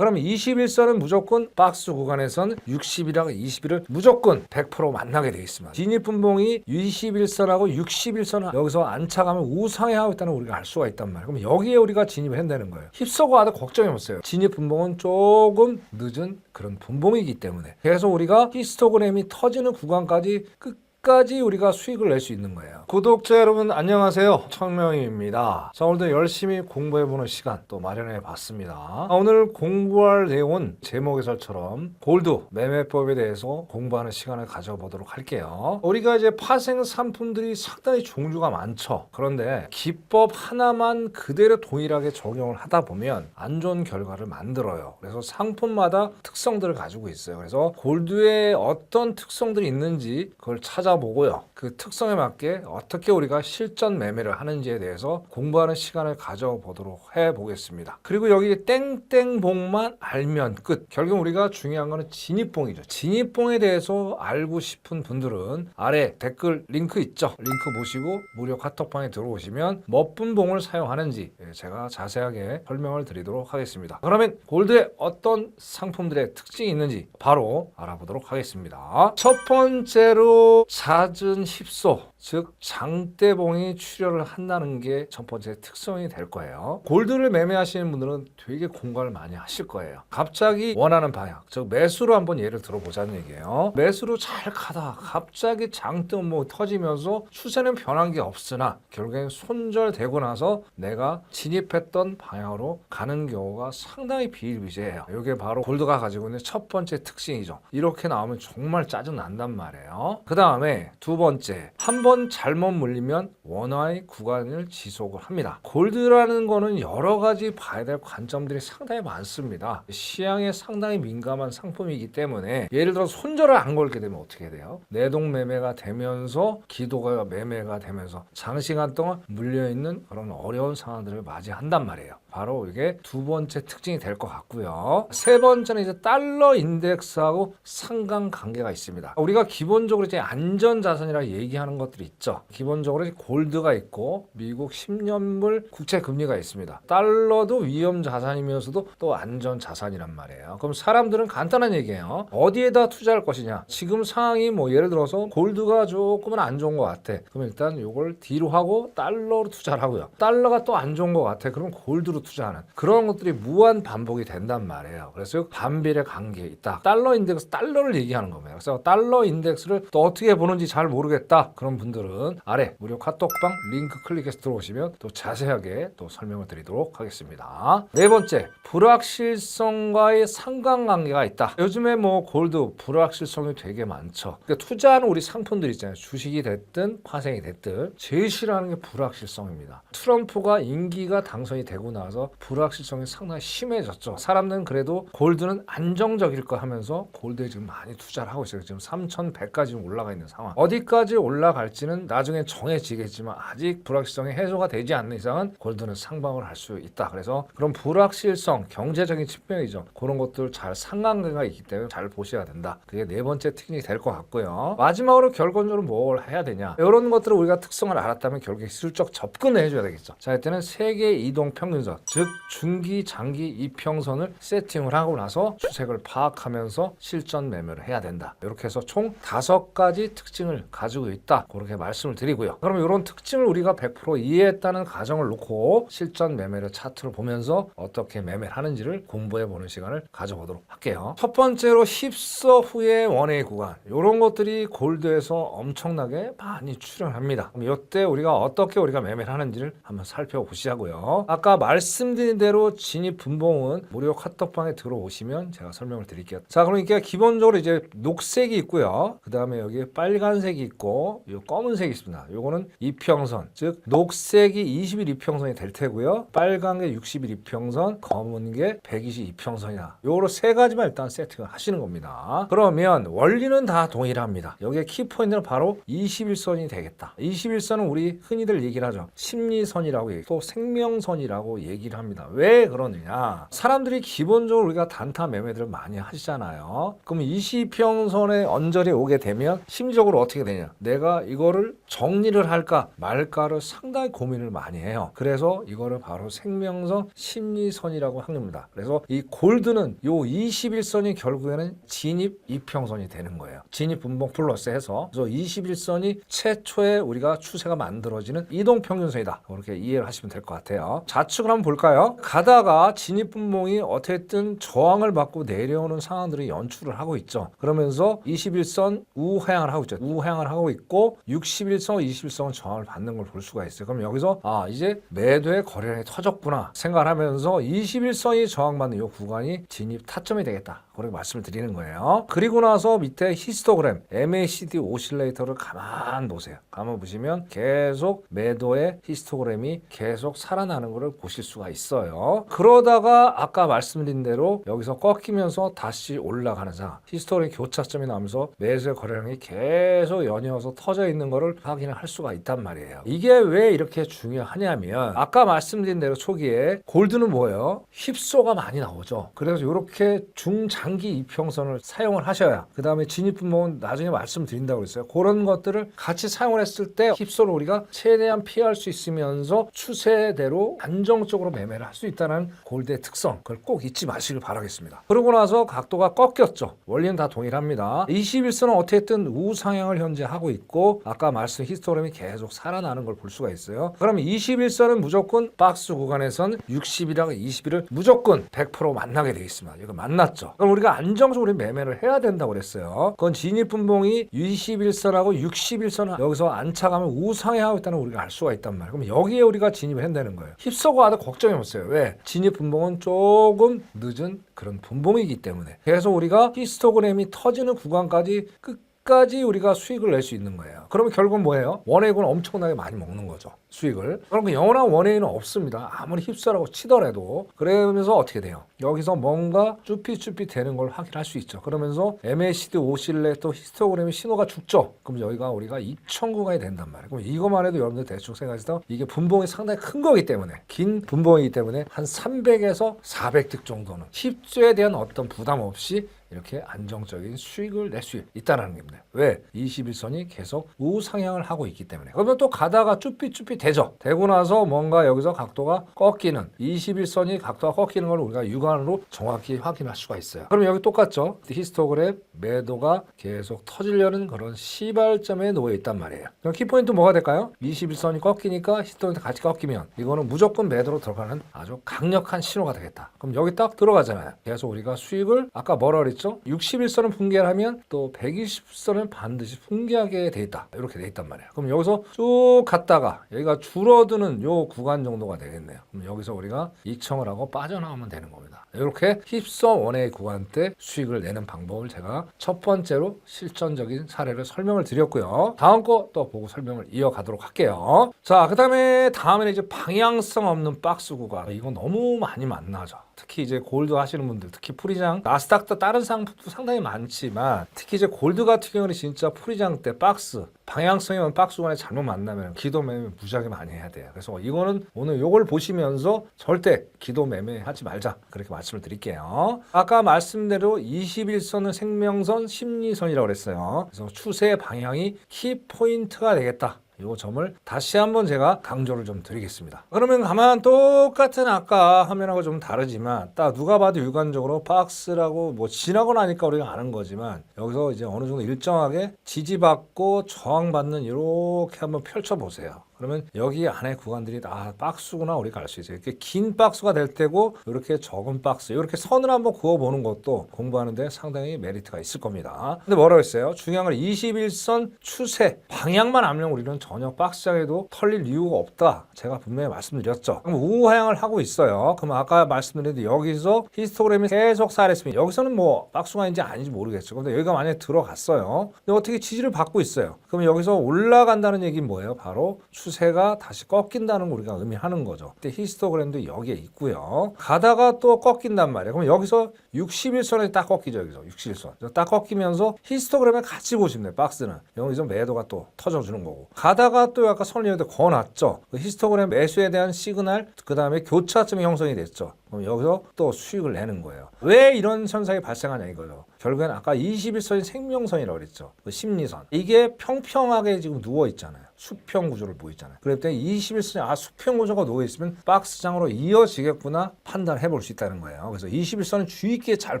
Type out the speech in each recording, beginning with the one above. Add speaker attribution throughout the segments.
Speaker 1: 그러면 21선은 무조건 박스 구간에선 60이랑 21을 무조건 100% 만나게 돼 있습니다. 진입분봉이 21선하고 61선을 여기서 안착하면 우상향하고 있다는 걸 우리가 알 수가 있단 말이에요. 그럼 여기에 우리가 진입을 한다는 거예요. 휩싸고 와도 걱정이 없어요. 진입분봉은 조금 늦은 그런 분봉이기 때문에 그래서 우리가 히스토그램이 터지는 구간까지 끝 까지 우리가 수익을 낼 수 있는 거예요. 구독자 여러분 안녕하세요. 청명입니다. 자 오늘도 열심히 공부해보는 시간 또 마련해 봤습니다. 아, 오늘 공부할 내용은 제목에서처럼 골드 매매법에 대해서 공부하는 시간을 가져보도록 할게요. 우리가 이제 파생 상품들이 상당히 종류가 많죠. 그런데 기법 하나만 그대로 동일하게 적용을 하다 보면 안 좋은 결과를 만들어요. 그래서 상품마다 특성들을 가지고 있어요. 그래서 골드에 어떤 특성들이 있는지 그걸 찾아 보고요. 그 특성에 맞게 어떻게 우리가 실전 매매를 하는지에 대해서 공부하는 시간을 가져보도록 해 보겠습니다. 그리고 여기 땡땡봉만 알면 끝. 결국 우리가 중요한 거는 진입봉이죠. 진입봉에 대해서 알고 싶은 분들은 아래 댓글 링크 있죠. 링크 보시고 무료 카톡방에 들어오시면 몇분 봉을 사용하는지 예, 제가 자세하게 설명을 드리도록 하겠습니다. 그러면 골드에 어떤 상품들의 특징이 있는지 바로 알아보도록 하겠습니다. 첫 번째로 잦은 힙소 즉 장대봉이 출혈을 한다는 게 첫 번째 특성이 될 거예요. 골드를 매매하시는 분들은 되게 공부를 많이 하실 거예요. 갑자기 원하는 방향, 즉 매수로 한번 예를 들어보자는 얘기예요. 매수로 잘 가다 갑자기 장대봉 뭐 터지면서 추세는 변한 게 없으나 결국엔 손절되고 나서 내가 진입했던 방향으로 가는 경우가 상당히 비일비재해요. 이게 바로 골드가 가지고 있는 첫 번째 특징이죠. 이렇게 나오면 정말 짜증 난단 말이에요. 그 다음에 두 번째, 한번 잘못 물리면 원화의 구간을 지속을 합니다. 골드라는 거는 여러 가지 봐야 될 관점들이 상당히 많습니다. 시향에 상당히 민감한 상품이기 때문에 예를 들어 손절을 안 걸게 되면 어떻게 돼요? 내동 매매가 되면서 기도가 매매가 되면서 장시간 동안 물려 있는 그런 어려운 상황들을 맞이한단 말이에요. 바로 이게 두 번째 특징이 될 것 같고요. 세 번째는 이제 달러 인덱스하고 상관 관계가 있습니다. 우리가 기본적으로 이제 안전 자산이라 얘기하는 것들이 있죠. 기본적으로 골드가 있고 미국 10년물 국채 금리가 있습니다. 달러도 위험 자산이면서도 또 안전 자산이란 말이에요. 그럼 사람들은 간단한 얘기예요. 어디에다 투자할 것이냐? 지금 상황이 뭐 예를 들어서 골드가 조금은 안 좋은 것 같아. 그럼 일단 이걸 뒤로 하고 달러로 투자를 하고요. 달러가 또 안 좋은 것 같아. 그럼 골드로 투자하는 그런 것들이 무한 반복이 된단 말이에요. 그래서 반비례 관계에 있다. 달러 인덱스 달러를 얘기하는 겁니다. 그래서 달러 인덱스를 또 어떻게 보는지 잘 모르겠다. 그런 분들은 아래 무료 카톡방 링크 클릭해서 들어오시면 또 자세하게 또 설명을 드리도록 하겠습니다. 네 번째, 불확실성과의 상관관계가 있다. 요즘에 뭐 골드 불확실성이 되게 많죠. 그러니까 투자하는 우리 상품들 있잖아요. 주식이 됐든 파생이 됐든 제일 싫어하는 게 불확실성입니다. 트럼프가 임기가 당선이 되고 나서 불확실성이 상당히 심해졌죠. 사람들은 그래도 골드는 안정적일 거 하면서 골드에 지금 많이 투자를 하고 있어요. 지금 3,100까지 올라가 있는 상황. 어디까지 올라갈지는 나중에 정해지겠지만 아직 불확실성이 해소가 되지 않는 이상은 골드는 상방을 할 수 있다. 그래서 그런 불확실성, 경제적인 측면이죠. 그런 것들 잘 상관관계가 있기 때문에 잘 보셔야 된다. 그게 네 번째 특징이 될 것 같고요. 마지막으로 결론적으로 뭘 해야 되냐? 이런 것들을 우리가 특성을 알았다면 결국에 기술적 접근을 해줘야 되겠죠. 자, 이때는 세계 이동 평균선, 즉 중기, 장기 이평선을 세팅을 하고 나서 추색을 파악하면서 실전 매매를 해야 된다. 이렇게 해서 총 다섯 가지 특징을 가지고 있다. 그렇게 말씀을 드리고요. 그럼 이런 특징을 우리가 100% 이해했다는 가정을 놓고 실전 매매를 차트를 보면서 어떻게 매매를 하는지를 공부해 보는 시간을 가져보도록 할게요. 첫 번째로 힙서 후의 원웨이 구간. 이런 것들이 골드에서 엄청나게 많이 출현합니다. 그럼 이때 우리가 어떻게 우리가 매매를 하는지를 한번 살펴보시자고요. 아까 말씀 드린 대로 진입 분봉은 무료 카톡방에 들어오시면 제가 설명을 드릴게요. 자, 그러니까 기본적으로 이제 녹색이 있고요. 그 다음에 여기 빨간색이 있고 이 검은색이 있습니다. 요거는 이평선, 즉 녹색이 21 이평선이 될 테고요. 빨간 게 60일 이평선, 검은 게 120 이평선이다. 요로 세 가지만 일단 세팅을 하시는 겁니다. 그러면 원리는 다 동일합니다. 여기에 키포인트는 바로 21선이 되겠다. 21선은 우리 흔히들 얘기를 하죠. 심리선이라고 얘기, 또 생명선이라고 얘기 얘기를 합니다. 왜 그러느냐? 사람들이 기본적으로 우리가 단타 매매들을 많이 하시잖아요. 그럼 20평선의 언저리 오게 되면 심리적으로 어떻게 되냐? 내가 이거를 정리를 할까 말까를 상당히 고민을 많이 해요. 그래서 이거를 바로 생명선 심리선이라고 합니다. 그래서 이 골드는 요 21선이 결국에는 진입 이평선이 되는 거예요. 진입 분봉 플러스 해서 그래서 21선이 최초에 우리가 추세가 만들어지는 이동 평균선이다. 그렇게 이해를 하시면 될 것 같아요. 좌측을 한번 볼까요? 가다가 진입 분봉이 어쨌든 저항을 받고 내려오는 상황들이 연출을 하고 있죠. 그러면서 21선 우하향을 하고 있죠. 우하향을 하고 있고 61선, 21선은 저항을 받는 걸 볼 수가 있어요. 그럼 여기서 아 이제 매도의 거래량이 터졌구나 생각을 하면서 21선이 저항받는 이 구간이 진입 타점이 되겠다. 그렇게 말씀을 드리는 거예요. 그리고 나서 밑에 히스토그램 MACD 오실레이터를 가만 보세요. 가만 보시면 계속 매도의 히스토그램이 계속 살아나는 것을 보실 수가 있어요. 그러다가 아까 말씀드린 대로 여기서 꺾이면서 다시 올라가는 상황. 히스토그램 교차점이 나면서 매수의 거래량이 계속 연이어서 터져 있는 것을 확인을 할 수가 있단 말이에요. 이게 왜 이렇게 중요하냐면 아까 말씀드린 대로 초기에 골드는 뭐예요? 휩소가 많이 나오죠. 그래서 이렇게 중장기 이평선을 사용을 하셔야 그 다음에 진입분봉은 나중에 말씀드린다고 그랬어요. 그런 것들을 같이 사용을 했을 때 휩소를 우리가 최대한 피할 수 있으면서 추세대로 안정적으로 매매를 할 수 있다는 골드의 특성 그걸 꼭 잊지 마시길 바라겠습니다. 그러고 나서 각도가 꺾였죠. 원리는 다 동일합니다. 21선은 어쨌든 우상향을 현재 하고 있고 아까 말씀 히스토그램이 계속 살아나는 걸 볼 수가 있어요. 그러면 21선은 무조건 박스 구간에선 60이랑 21을 무조건 100% 만나게 되어 있습니다. 이거 만났죠. 그럼 우리가 안정적으로 매매를 해야 된다고 그랬어요. 그건 진입분봉이 21선하고 61선을 여기서 안착하면 우상향하고 있다는 걸 우리가 알 수가 있단 말이에요. 그럼 여기에 우리가 진입을 한다는 거예요. 휩싸고 와도 걱정 이 없어요. 왜? 진입 분봉은 조금 늦은 그런 분봉이기 때문에. 그래서 우리가 히스토그램이 터지는 구간까지 끝 까지 우리가 수익을 낼 수 있는 거예요. 그러면 결국은 뭐예요? 원액은 엄청나게 많이 먹는 거죠. 수익을. 그럼 그 영원한 원액은 없습니다. 아무리 휩싸라고 치더라도. 그러면서 어떻게 돼요? 여기서 뭔가 쭈삣쭈삣 되는 걸 확인할 수 있죠. 그러면서 MACD 오실레 또 히스토그램이 신호가 죽죠. 그럼 여기가 우리가 2천 구간이 된단 말이에요. 그럼 이것만 해도 여러분들 대충 생각해서 이게 분봉이 상당히 큰 거기 때문에 긴 분봉이기 때문에 한 300에서 400득 정도는 힙조에 대한 어떤 부담 없이 이렇게 안정적인 수익을 낼 수 있다는 겁니다. 왜? 21선이 계속 우상향을 하고 있기 때문에. 그러면 또 가다가 쭈삣쭈삣 되죠. 되고 나서 뭔가 여기서 각도가 꺾이는 21선이 각도가 꺾이는 걸 우리가 육안으로 정확히 확인할 수가 있어요. 그럼 여기 똑같죠. 히스토그램 매도가 계속 터지려는 그런 시발점에 놓여 있단 말이에요. 그럼 키포인트 뭐가 될까요? 21선이 꺾이니까 히스토그램 같이 꺾이면 이거는 무조건 매도로 들어가는 아주 강력한 신호가 되겠다. 그럼 여기 딱 들어가잖아요. 그래서 우리가 수익을 아까 뭐라 그랬죠? 61선을 붕괴를 하면 또 120선을 반드시 붕괴하게 돼 있다. 이렇게 돼 있단 말이에요. 그럼 여기서 쭉 갔다가 여기가 줄어드는 요 구간 정도가 되겠네요. 그럼 여기서 우리가 이청을 하고 빠져나오면 되는 겁니다. 이렇게 힙서 원의 구간 때 수익을 내는 방법을 제가 첫 번째로 실전적인 사례를 설명을 드렸고요. 다음 거 또 보고 설명을 이어가도록 할게요. 자, 그 다음에 다음에는 이제 방향성 없는 박스 구간. 이거 너무 많이 만나죠. 특히 이제 골드 하시는 분들, 특히 프리장, 나스닥도 다른 상품도 상당히 많지만 특히 이제 골드 같은 경우는 진짜 프리장 때 박스 방향성이 없는 박스 구간에 잘못 만나면 기도 매매 무지하게 많이 해야 돼요. 그래서 이거는 오늘 요걸 보시면서 절대 기도 매매하지 말자 그렇게 말씀을 드릴게요. 아까 말씀대로 21선은 생명선, 심리선이라고 그랬어요. 그래서 추세 방향이 키 포인트가 되겠다. 요 점을 다시 한번 제가 강조를 좀 드리겠습니다. 그러면 가만 똑같은 아까 화면하고 좀 다르지만 딱 누가 봐도 육안적으로 박스라고 뭐 지나고 나니까 우리가 아는 거지만 여기서 이제 어느 정도 일정하게 지지받고 저항받는 이렇게 한번 펼쳐 보세요. 그러면 여기 안에 구간들이 다 박스구나 우리 가 알 수 있어요. 이렇게 긴 박스가 될 때고 이렇게 적은 박스 이렇게 선을 한번 그어보는 것도 공부하는데 상당히 메리트가 있을 겁니다. 근데 뭐라고 했어요? 중요한 건 21선 추세 방향만 알면 우리는 전혀 박스장에도 털릴 이유가 없다. 제가 분명히 말씀드렸죠. 그럼 우하향을 하고 있어요. 그럼 아까 말씀드렸는데 여기서 히스토그램이 계속 살했으면 여기서는 뭐 박스가 인지 아닌지 모르겠죠. 근데 여기가 만약에 들어갔어요. 근데 어떻게 지지를 받고 있어요. 그럼 여기서 올라간다는 얘기는 뭐예요? 바로 추세 추세가 다시 꺾인다는 걸 우리가 의미하는 거죠. 그때 히스토그램도 여기에 있고요. 가다가 또 꺾인단 말이에요. 그럼 여기서 61선에 딱 꺾이죠. 여기서 61선. 딱 꺾이면서 히스토그램에 같이 보시면 돼요. 박스는. 여기서 매도가 또 터져주는 거고. 가다가 또 아까 여기다 거놨죠. 그 히스토그램 매수에 대한 시그널, 그 다음에 교차점이 형성이 됐죠. 그럼 여기서 또 수익을 내는 거예요. 왜 이런 현상이 발생하냐 이거죠. 결국엔 아까 21선이 생명선이라고 그랬죠. 그 심리선. 이게 평평하게 지금 누워 있잖아요. 수평 구조를 보이잖아요. 때 21선이 아 수평 구조가 누워 있으면 박스장으로 이어지겠구나 판단해 볼 수 있다는 거예요. 그래서 21선은 주의 있게 잘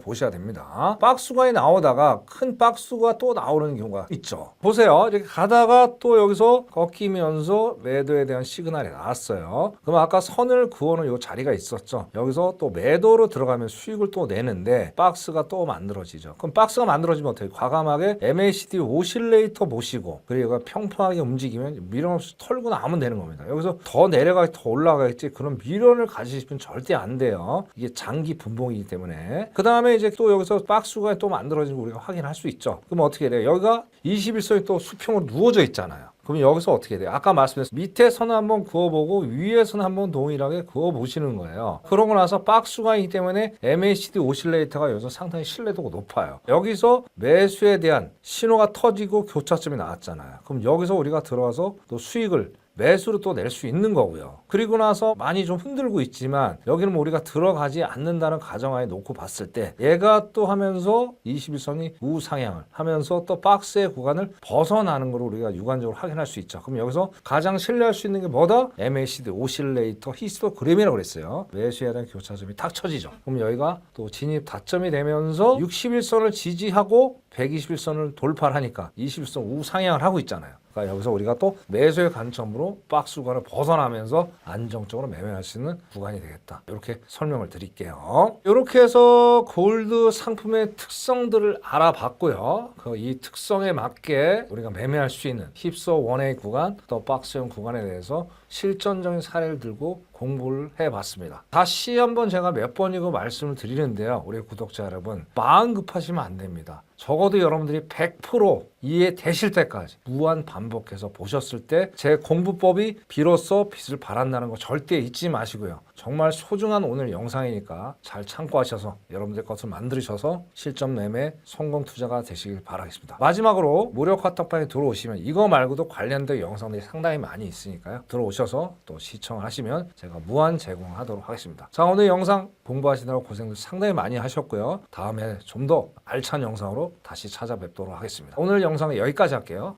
Speaker 1: 보셔야 됩니다. 박스가에 나오다가 큰 박스가 또 나오는 경우가 있죠. 보세요. 이렇게 가다가 또 여기서 꺾이면서 매도에 대한 시그널이 나왔어요. 그럼 아까 선을 그어놓은 요 자리가 있었죠. 여기서 또 매도로 들어가면 수익을 또 내는데 박스가 또 만들어지죠. 그럼 박스가 만들어지면 어떻게? 과감하게 MACD 오실레이터 보시고 그리고 평평하게 움직이면 미련 없이 털고 나오면 되는 겁니다. 여기서 더 내려가겠지 더 올라가겠지 그런 미련을 가지시면 절대 안 돼요. 이게 장기 분봉이기 때문에 그 다음에 이제 또 여기서 박스가 또 만들어지는 거 우리가 확인할 수 있죠. 그럼 어떻게 돼요? 여기가 21선이 또 수평으로 누워져 있잖아요. 그럼 여기서 어떻게 돼요? 아까 말씀드렸 밑에서는 한번 그어보고 위에서는 한번 동일하게 그어보시는 거예요. 그러고 나서 박스가 있기 때문에 MACD 오실레이터가 여기서 상당히 신뢰도가 높아요. 여기서 매수에 대한 신호가 터지고 교차점이 나왔잖아요. 그럼 여기서 우리가 들어와서 또 수익을 매수로 또 낼 수 있는 거고요. 그리고 나서 많이 좀 흔들고 있지만 여기는 뭐 우리가 들어가지 않는다는 가정하에 놓고 봤을 때 얘가 또 하면서 21선이 우상향을 하면서 또 박스의 구간을 벗어나는 걸 우리가 육안적으로 확인할 수 있죠. 그럼 여기서 가장 신뢰할 수 있는 게 뭐다? MACD 오실레이터 히스토 그램이라고 그랬어요. 매수에 대한 교차점이 탁 쳐지죠. 그럼 여기가 또 진입 다점이 되면서 61선을 지지하고 121선을 돌파를 하니까 21선 우상향을 하고 있잖아요. 그러니까 여기서 우리가 또 매수의 관점으로 박스 구간을 벗어나면서 안정적으로 매매할 수 있는 구간이 되겠다. 이렇게 설명을 드릴게요. 이렇게 해서 골드 상품의 특성들을 알아봤고요. 그 이 특성에 맞게 우리가 매매할 수 있는 힙소 원웨이 구간 또 박스형 구간에 대해서 실전적인 사례를 들고 공부를 해봤습니다. 다시 한번 제가 몇 번이고 말씀을 드리는데요. 우리 구독자 여러분 마음 급하시면 안 됩니다. 적어도 여러분들이 100% 이해되실 때까지 무한 반복해서 보셨을 때 제 공부법이 비로소 빛을 발한다는 거 절대 잊지 마시고요. 정말 소중한 오늘 영상이니까 잘 참고하셔서 여러분들 것을 만드셔서 실전 매매 성공 투자가 되시길 바라겠습니다. 마지막으로 무료 카톡방에 들어오시면 이거 말고도 관련된 영상들이 상당히 많이 있으니까요. 들어오 셔서 또 시청하시면 제가 무한 제공하도록 하겠습니다. 자 오늘 영상 공부하시느라 고생들 상당히 많이 하셨고요. 다음에 좀 더 알찬 영상으로 다시 찾아뵙도록 하겠습니다. 오늘 영상은 여기까지 할게요.